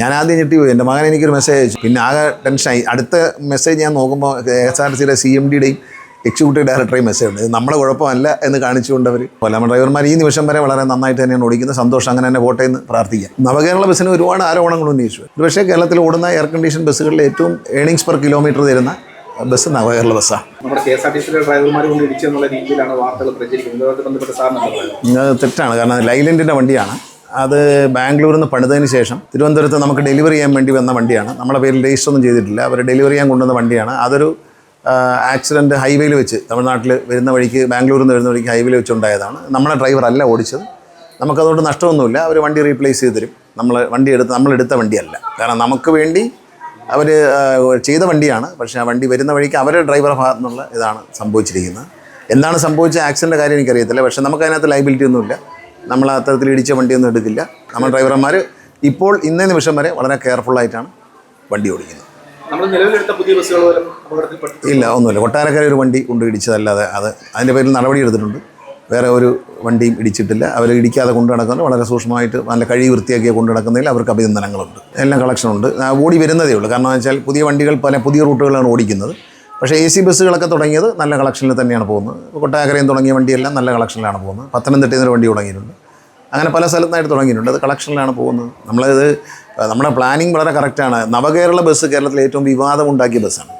ഞാൻ ആദ്യം ഞെട്ടി പോയി. എന്റെ മകൻ എനിക്കൊരു മെസ്സേജ് അയച്ചു. പിന്നെ ആകെ ടെൻഷനായി അടുത്ത മെസ്സേജ് ഞാൻ നോക്കുമ്പോൾ എസ് ആർ സിയുടെ സി എം ഡിയുടെയും എക്സിക്യൂട്ടീവ് ഡയറക്ടറേയും മെസ്സേജ് ഉണ്ട്. ഇത് നമ്മുടെ കുഴപ്പമല്ല എന്ന് കാണിച്ചുകൊണ്ട് അവർ കൊല്ലം ഡ്രൈവർമാർ ഈ നിമിഷം വരെ വളരെ നന്നായിട്ട് തന്നെയാണ് ഓടിക്കുന്നത്. സന്തോഷം അങ്ങനെ തന്നെ പോട്ടെ എന്ന് പ്രാർത്ഥിക്കാം. നവകേരള ബസ്സിന് ഒരുപാട് ആരോപണങ്ങൾ ഉന്നയിച്ചു. ഒരു പക്ഷേ കേരളത്തിൽ ഓടുന്ന എയർ കണ്ടീഷൻ ബസ്സുകളിൽ ഏറ്റവും ഏണിങ്സ് പെർ കിലോമീറ്റർ തരുന്ന ബസ് നവകേരള ബസ്സാണ് നമ്മുടെ കെ എസ് ആർ ടി സിയിലെ ഡ്രൈവർമാർ കൊണ്ട് ഇടിച്ചെന്നുള്ള രീതിയിലാണ് വാർത്തകൾ പ്രചരിക്കുന്നത്. ബന്ധപ്പെട്ട് സാറിന് തെറ്റാണ്. കാരണം ലൈലൻഡിന്റെ വണ്ടിയാണ്. അത് ബാംഗ്ലൂരിൽ നിന്ന് പണിതതിന് ശേഷം തിരുവനന്തപുരത്ത് നമുക്ക് ഡെലിവറി ചെയ്യാൻ വേണ്ടി വന്ന വണ്ടിയാണ്. നമ്മുടെ പേരിൽ രജിസ്റ്റർ ഒന്നും ചെയ്തിട്ടില്ല. അവർ ഡെലിവറി ചെയ്യാൻ കൊണ്ടുവന്ന വണ്ടിയാണ്. അതൊരു ആക്സിഡന്റ് ഹൈവേയിൽ വെച്ച് തമിഴ്നാട്ടിൽ വരുന്ന വഴിക്ക് ബാംഗ്ലൂരിൽ നിന്ന് വരുന്ന വഴിക്ക് ഹൈവേയിൽ വെച്ച് ഉണ്ടായതാണ് നമ്മളെ ഡ്രൈവർ അല്ല ഓടിച്ചത്. നമുക്കതുകൊണ്ട് നഷ്ടമൊന്നുമില്ല. അവർ വണ്ടി റീപ്ലേസ് ചെയ്ത് തരും. നമ്മൾ വണ്ടി എടുത്ത് നമ്മളെടുത്ത വണ്ടിയല്ല കാരണം നമുക്ക് വേണ്ടി അവർ ചെയ്ത വണ്ടിയാണ്. പക്ഷേ ആ വണ്ടി വരുന്ന വഴിക്ക് അവരുടെ ഡ്രൈവറുടെ ഭാഗത്തു നിന്നുള്ള ഇതാണ് സംഭവിച്ചിരിക്കുന്നത്. എന്താണ് സംഭവിച്ച ആക്സിഡന്റെ കാര്യം എനിക്കറിയത്തില്ല. പക്ഷേ നമുക്കതിനകത്ത് ലൈബിലിറ്റി ഒന്നുമില്ല. നമ്മൾ അത്തരത്തിൽ ഇടിച്ച വണ്ടിയൊന്നും എടുക്കില്ല നമ്മൾ ഡ്രൈവർമാർ ഇപ്പോൾ ഇന്നേ നിമിഷം വരെ വളരെ കെയർഫുൾ ആയിട്ടാണ് വണ്ടി ഓടിക്കുന്നത്. ഇല്ല ഒന്നുമില്ല. കൊട്ടാരക്കര ഒരു വണ്ടി കൊണ്ട് ഇടിച്ചതല്ലാതെ അത് അതിന്റെ പേരിൽ നടപടി എടുത്തിട്ടുണ്ട്. വേറെ ഒരു വണ്ടിയും ഇടിച്ചിട്ടില്ല. അവർ ഇടിക്കാതെ കൊണ്ടു നടക്കുന്നത് വളരെ സൂക്ഷ്മമായിട്ട് നല്ല കഴി വൃത്തിയാക്കിയ കൊണ്ടു നടക്കുന്നതിൽ അവർക്ക് അഭിനന്ദനങ്ങളുണ്ട്. എല്ലാം കളക്ഷനുണ്ട് ഓടി വരുന്നതേ ഉള്ളൂ. കാരണം എന്ന് വെച്ചാൽ പുതിയ വണ്ടികൾ പല പുതിയ റൂട്ടുകളാണ് ഓടിക്കുന്നത്. പക്ഷേ എ സി ബസ്സുകളൊക്കെ തുടങ്ങിയത് നല്ല കളക്ഷനിൽ തന്നെയാണ് പോകുന്നത്. കൊട്ടാകരയും തുടങ്ങിയ വണ്ടിയെല്ലാം നല്ല കളക്ഷനിലാണ് പോകുന്നത്. പത്തനംതിട്ടയിൽ നിന്ന് വണ്ടി തുടങ്ങിയിട്ടുണ്ട്. അങ്ങനെ പല സ്ഥലത്തായിട്ട് തുടങ്ങിയിട്ടുണ്ട്. അത് കളക്ഷനിലാണ് പോകുന്നത്. നമ്മളത് നമ്മുടെ പ്ലാനിങ് വളരെ കറക്റ്റാണ് നവകേരള ബസ് കേരളത്തിലെ ഏറ്റവും വിവാദമുണ്ടാക്കിയ ബസ്സാണ്.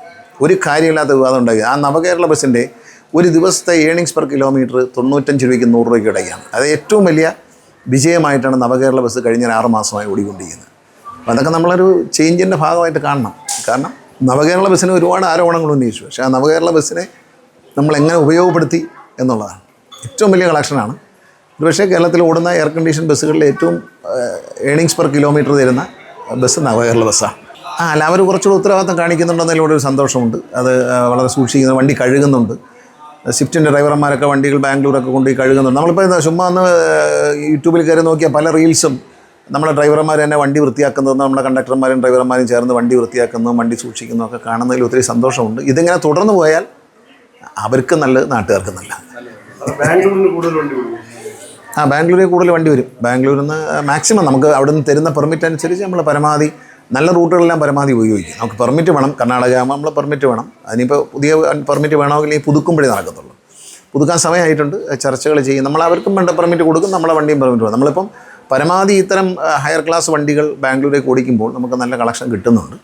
ഒരു കാര്യമില്ലാത്ത വിവാദം ഉണ്ടാക്കി. ആ നവകേരള ബസ്സിന്റെ ഒരു ദിവസത്തെ ഏണിങ്സ് പെർ കിലോമീറ്റർ തൊണ്ണൂറ്റഞ്ച് രൂപയ്ക്ക് നൂറ് രൂപയ്ക്ക് ഇടയ്ക്കാണ്. അത് ഏറ്റവും വലിയ വിജയമായിട്ടാണ് നവകേരള ബസ് കഴിഞ്ഞ ആറ് മാസമായി ഓടിക്കൊണ്ടിരിക്കുന്നത്. അപ്പോൾ അതൊക്കെ നമ്മളൊരു ചേഞ്ചിന്റെ ഭാഗമായിട്ട് കാണണം. കാരണം നവകേരള ബസ്സിന് ഒരുപാട് ആരോപണങ്ങൾ ഉന്നയിച്ചു. പക്ഷേ ആ നവകേരള ബസ്സിനെ നമ്മൾ എങ്ങനെ ഉപയോഗപ്പെടുത്തി എന്നുള്ളതാണ്. ഏറ്റവും വലിയ കളക്ഷനാണ് ഒരുപക്ഷേ കേരളത്തിൽ ഓടുന്ന എയർ കണ്ടീഷൻ ബസ്സുകളിൽ ഏറ്റവും ഏണിങ്സ് പെർ കിലോമീറ്റർ തരുന്ന ബസ് നവകേരള ബസ്സാണ്. ആ അല്ല അവർ കുറച്ചുകൂടെ ഉത്തരവാദിത്തം കാണിക്കുന്നുണ്ടെന്നതിലൂടെ ഒരു സന്തോഷമുണ്ട്. അത് വളരെ സൂക്ഷിക്കുന്നു വണ്ടി കഴുകുന്നുണ്ട്. സ്വിഫ്റ്റിന്റെ ഡ്രൈവർമാരൊക്കെ വണ്ടികൾ ബാംഗ്ലൂരൊക്കെ കൊണ്ടുപോയി കഴുകുന്നുണ്ട്. നമ്മളിപ്പോൾ ചുമ്മാ ഒന്ന് യൂട്യൂബിൽ കയറി നോക്കിയ പല റീൽസും നമ്മുടെ ഡ്രൈവർമാർ തന്നെ വണ്ടി വൃത്തിയാക്കുന്നതും നമ്മുടെ കണ്ടക്ടർമാരും ഡ്രൈവർമാരും ചേർന്ന് വണ്ടി വൃത്തിയാക്കുന്നതും വണ്ടി സൂക്ഷിക്കുന്നതും ഒക്കെ കാണുന്നതിൽ ഒത്തിരി സന്തോഷമുണ്ട്. ഇതിങ്ങനെ തുടർന്ന് പോയാൽ അവർക്ക് നല്ലത് നാട്ടുകാർക്ക് നല്ലത്. കൊടുക്കും ആ ബാംഗ്ലൂരിൽ കൂടുതൽ വണ്ടി വരും. ബാംഗ്ലൂരിൽ നിന്ന് മാക്സിമം നമുക്ക് അവിടെ നിന്ന് തരുന്ന പെർമിറ്റ് അനുസരിച്ച് നമ്മൾ പരമാവധി നല്ല റൂട്ടുകളെല്ലാം പരമാവധി ഉപയോഗിക്കും. നമുക്ക് പെർമിറ്റ് വേണം. കർണാടക ആകുമ്പോൾ നമ്മൾ പെർമിറ്റ് വേണം. അതിനിപ്പോൾ പുതിയ പെർമിറ്റ് വേണമെങ്കിൽ ഈ പുതുക്കുമ്പോഴേ നടക്കത്തുള്ളൂ. പുതുക്കാൻ സമയമായിട്ടുണ്ട്. ചർച്ചകൾ ചെയ്യും. നമ്മൾ അവർക്കും വേണ്ട പെർമിറ്റ് കൊടുക്കും. നമ്മളെ വണ്ടിയും പെർമിറ്റ് വേണം നമ്മളിപ്പം പരമാവധി ഇത്തരം ഹയർ ക്ലാസ് വണ്ടികൾ ബാംഗ്ലൂരേക്ക് ഓടിക്കുമ്പോൾ നമുക്ക് നല്ല കളക്ഷൻ കിട്ടുന്നുണ്ട്.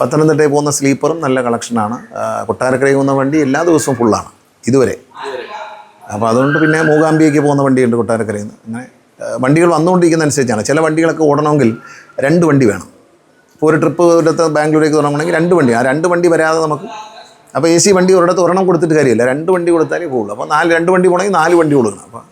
പത്തനംതിട്ടയിൽ പോകുന്ന സ്ലീപ്പറും നല്ല കളക്ഷനാണ് കൊട്ടാരക്കരയിൽ പോകുന്ന വണ്ടി എല്ലാ ദിവസവും ഫുള്ളാണ് ഇതുവരെ. അപ്പോൾ അതുകൊണ്ട് പിന്നെ മൂകാംബിയേക്ക് പോകുന്ന വണ്ടിയുണ്ട് കൊട്ടാരക്കരയിൽ നിന്ന്. അങ്ങനെ വണ്ടികൾ വന്നുകൊണ്ടിരിക്കുന്ന അനുസരിച്ചാണ്. ചില വണ്ടികളൊക്കെ ഓടണമെങ്കിൽ രണ്ട് വണ്ടി വേണം. ഇപ്പോൾ ഒരു ട്രിപ്പ് ഒരിടത്ത് ബാംഗ്ലൂരേക്ക് തുടങ്ങണമെങ്കിൽ രണ്ട് വണ്ടി ആ രണ്ട് വണ്ടി വരാതെ നമുക്ക് അപ്പോൾ എ സി വണ്ടി ഒരിടത്ത് ഒരെണ്ണം കൊടുത്തിട്ട് കാര്യമില്ല. രണ്ട് വണ്ടി കൊടുത്താലേ പോകുള്ളൂ അപ്പോൾ നാല് രണ്ട് വണ്ടി പോകണമെങ്കിൽ നാല് വണ്ടി കൊടുക്കണം. അപ്പോൾ